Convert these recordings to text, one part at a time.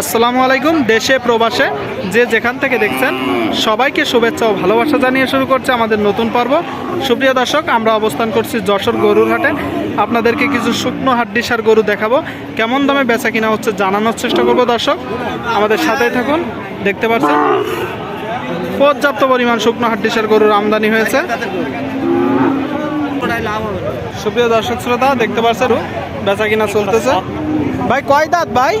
আসসালামু আলাইকুম, দেশে, প্রবাসে, যে যেখান থেকে দেখছেন, সবাইকে শুভেচ্ছা ও ভালোবাসা জানিয়ে শুরু করছে আমাদের নতুন পর্ব। সুপ্রিয় দর্শক, আমরা অবস্থান করছি যশোর গরুর হাটে। আপনাদেরকে কিছু শুকনো হাড্ডিসার গরু দেখাবো। কেমন দামে বেচা কিনা হচ্ছে জানানোর চেষ্টা করব দর্শক। আমাদের সাথেই থাকুন, দেখতে পাচ্ছেন, পর্যাপ্ত পরিমাণ শুকনো হাড্ডিসার গরুর আমদানি হয়েছে। সুপ্রিয় দর্শক শ্রোতা, দেখতে পাচ্ছেন, বেচা কিনা চলতেছে। ভাই, কয় দাঁত ভাই?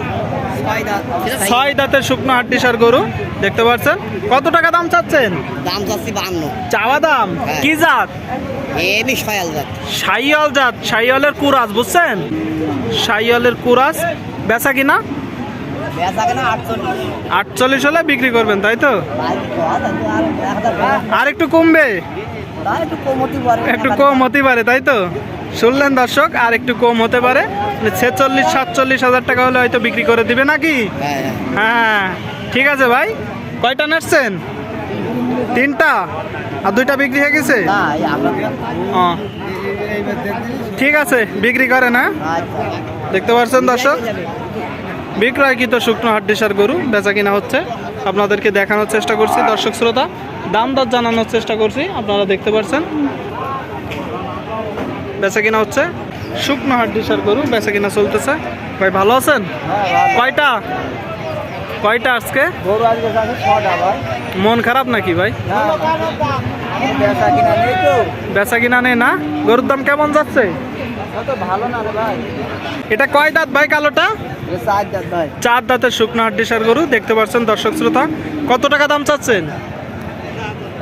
ছয় দাঁতের শুকনো হাড্ডি সার গরু দেখতে পাচ্ছেন। কত টাকা দাম চাচ্ছেন? দাম চাচ্ছি বান্ন। চাওয়া দাম? হ্যাঁ। কি জাত? ছয় হাজার সাইয়াল জাত। কুরাস বুঝছেন? সাইয়ালের কুরাস বেচা কিনা? আটচল্লিশ। হলে বিক্রি করবেন তাই তো? আর একটু কমবে? একটু একটু কম হতে পারে তাই তো? শুনলেন দর্শক আর একটু কম হতে পারে। ছেচল্লিশ সাতচল্লিশ হাজার টাকা হলে হয়তো বিক্রি করে দিবে নাকি? হ্যাঁ হ্যাঁ। ঠিক আছে ভাই। কয়টা নাচছেন? তিনটা? আর দুইটা বিক্রি হয়ে গেছে? ঠিক আছে বিক্রি করে না? দেখতে পাচ্ছেন দর্শক? বিক্রয় তো শুকনো হাড্ডিসার গরু বেচা কিনা হচ্ছে। আপনাদেরকে দেখানোর চেষ্টা করছি দর্শক শ্রোতা। দাম দর জানানোর চেষ্টা করছি আপনারা দেখতে পাচ্ছেন বেচা কিনা হচ্ছে? শুকনো হাড্ডিসার গরু বেচা কিনা চলতেছে। ভাই ভালো আছেন? কয়টা? কয়টা আজকে? মন খারাপ নাকি ভাই? বেচা কিনা নেই না? গরুর দাম কেমন যাচ্ছে? এটা কয় দাঁত ভাই কালোটা? চার দাঁতের শুকনো হাড্ডিসার গরু দেখতে পাচ্ছেন দর্শক শ্রোতা। কত টাকা দাম চাচ্ছেন?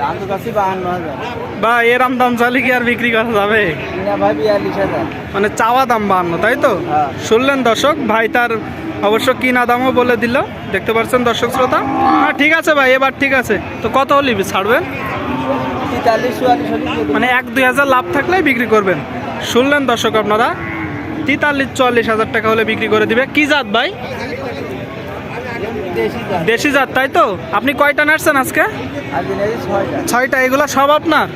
দাম তো চাচ্ছি বাহান্ন হাজার। বা এরম দাম চালি কি আর বিক্রি করা যাবে? কিনা ভাই বিয়াল্লিশ হাজার। মানে চাওয়া দাম বান্ন তাই তো? হ্যাঁ। শুনলেন দর্শক ভাই তার অবশ্য কিনা দামও বলে দিল। দেখতে পাচ্ছেন দর্শক শ্রোতা? হ্যাঁ ঠিক আছে ভাই এবার ঠিক আছে। তো কত হলি ছাড়বেন। মানে এক দুই হাজার লাভ থাকলেই বিক্রি করবেন। শুনলেন দর্শক আপনারা? তেতাল্লিশ চুয়াল্লিশ হাজার টাকা হলে বিক্রি করে দিবে। কি জাত ভাই? দেশি জাত। তাই তো? আপনি কয়টা নাড়ছেন আজকে? ছয়টা। এগুলো সব আপনার?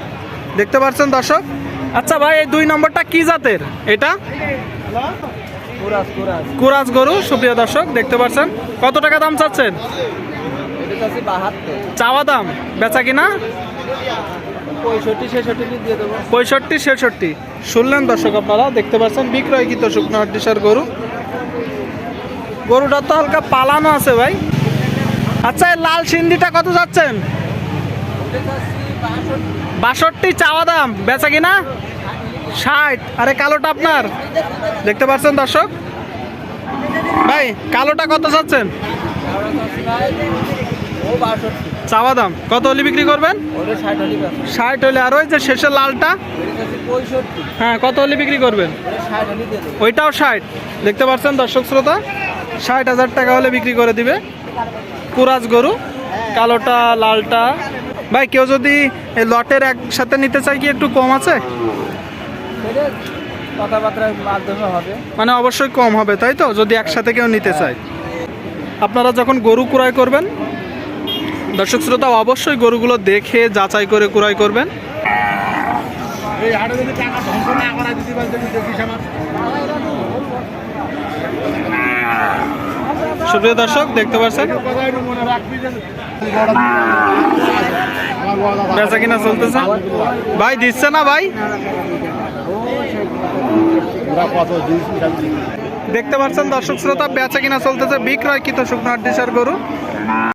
দেখতে পাচ্ছেন দর্শক? আচ্ছা ভাই এই দুই নম্বরটা কি জাতের? এটা? কুরাজ গরু সুপ্রিয় দর্শক দেখতে পাচ্ছেন কত টাকা দাম চাচ্ছেন? চাওয়া দাম বেচা কিনা? পঁয়ষট্টি ছেষট্টি শুনলেন দর্শক আপনারা দেখতে পাচ্ছেন বিক্রয় বিক্রয়কৃত শুকনো হাড্ডিসার গরু। গরুটা তো হালকা পালানো আছে ভাই। আচ্ছা লাল সিন্ধিটা কত যাচ্ছেন? বাষট্টি চাওয়া দাম, বেচা কিনা? ষাট, আরে কালোটা আপনার? দেখতে পাচ্ছেন দর্শক? ভাই, কালোটা কত চাচ্ছেন চাওয়া দাম, কত হলে বিক্রি করবেন? ষাট হলি, আর ওই যে শেষের লালটা? হ্যাঁ কত হলে বিক্রি করবেন? ওইটাও ষাট। দেখতে পাচ্ছেন দর্শক শ্রোতা? ষাট হাজার টাকা হলে বিক্রি করে দিবে। কুরাজ গরু কালোটা লালটা। ভাই কেউ যদি লটের একসাথে নিতে চাই কি একটু কম আছে? কথাবার্তার মাধ্যমে হবে। মানে অবশ্যই কম হবে তাই তো? যদি একসাথে কেউ নিতে চায়। আপনারা যখন গরু ক্রয় করবেন দর্শক শ্রোতা অবশ্যই গরুগুলো দেখে যাচাই করে ক্রয় করবেন। সুপ্রিয় দর্শক, দেখতে পাচ্ছেন? বেচা কিনা চলতেছে। ভাই, দিচ্ছে না ভাই? দেখতে পাচ্ছেন দর্শক শ্রোতা বেচা কিনা চলতেছে বিক্রয় কিত শুকনো হাড্ডিসার গরু।